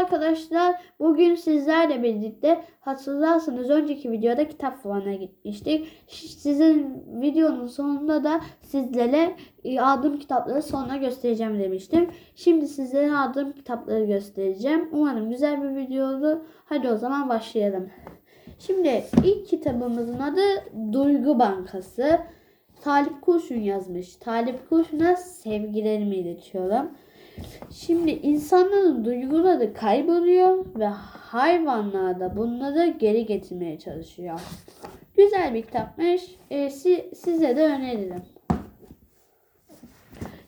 arkadaşlar. Bugün sizlerle birlikte hatırlarsanız önceki videoda kitap fuarına gitmiştik. Sizin videonun sonunda da sizlere e, aldığım kitapları sonra göstereceğim demiştim. Şimdi sizlere aldığım kitapları göstereceğim. Umarım güzel bir video olur. Hadi o zaman başlayalım. Şimdi ilk kitabımızın adı Duygu Bankası. Talip Kurşun yazmış. Talip Kurşun'a sevgilerimi iletiyorum. Şimdi insanların duyguları kayboluyor ve hayvanlar da bunları geri getirmeye çalışıyor. Güzel bir kitapmış. Ee, si- size de öneririm.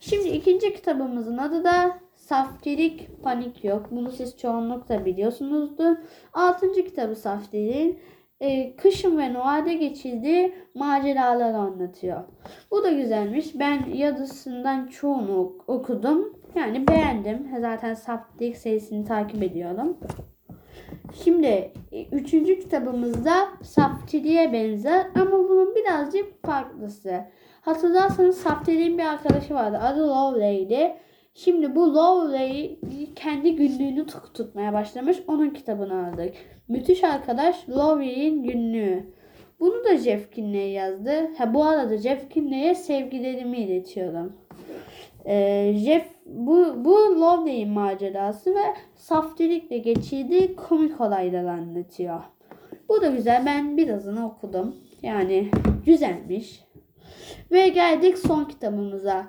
Şimdi ikinci kitabımızın adı da Saftirik Panik Yok. Bunu siz çoğunlukla biliyorsunuzdur. Altıncı kitabı Saftirik'in e, kışın ve Noel'de geçirdiği maceraları anlatıyor. Bu da güzelmiş. Ben yazısından çoğunu ok- okudum. Yani beğendim. Zaten Saftirik serisini takip ediyorum. Şimdi e, üçüncü kitabımızda Saftirik'e benzer ama bunun birazcık farklısı. Hatırlarsanız Saftirik'in bir arkadaşı vardı. Adı Lovely'di. Şimdi bu Lovely kendi günlüğünü tut- tutmaya başlamış. Onun kitabını aldık. Müthiş arkadaş Lovely'in günlüğü. Bunu da Jeff Kinney yazdı. Ha, bu arada Jeff Kinney'e sevgilerimi iletiyorum. Ee, Jeff bu, bu Lovely'in macerası ve saftirikle geçirdiği komik olayları anlatıyor. Bu da güzel. Ben birazını okudum. Yani güzelmiş. Ve geldik son kitabımıza.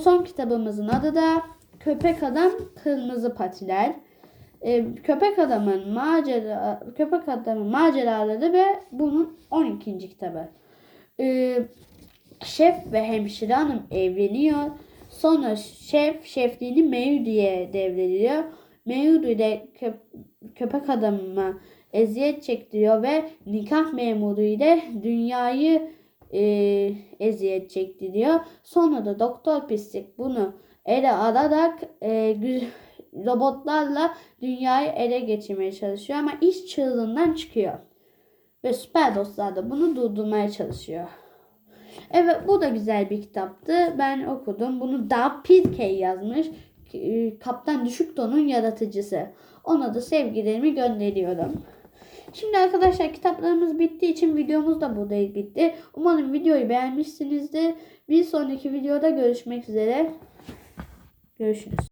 Son kitabımızın adı da Köpek Adam Kırmızı Patiler. Ee, köpek adamın macera köpek adamın maceraları ve bunun 12. kitabı. Ee, şef ve hemşire hanım evleniyor. Sonra şef şefliğini Mevdu'ya devrediyor. Mevdu ile köp- köpek adamına eziyet çektiriyor ve nikah memuru ile dünyayı e, eziyet çektiriyor. Sonra da Doktor Pislik bunu ele alarak e, robotlarla dünyayı ele geçirmeye çalışıyor ama iş çığırından çıkıyor. Ve süper dostlar da bunu durdurmaya çalışıyor. Evet bu da güzel bir kitaptı. Ben okudum. Bunu Doug Pirkey yazmış. E, Kaptan Düşükton'un yaratıcısı. Ona da sevgilerimi gönderiyorum. Şimdi arkadaşlar kitaplarımız bittiği için videomuz da burada bitti. Umarım videoyu beğenmişsinizdir. Bir sonraki videoda görüşmek üzere. Görüşürüz.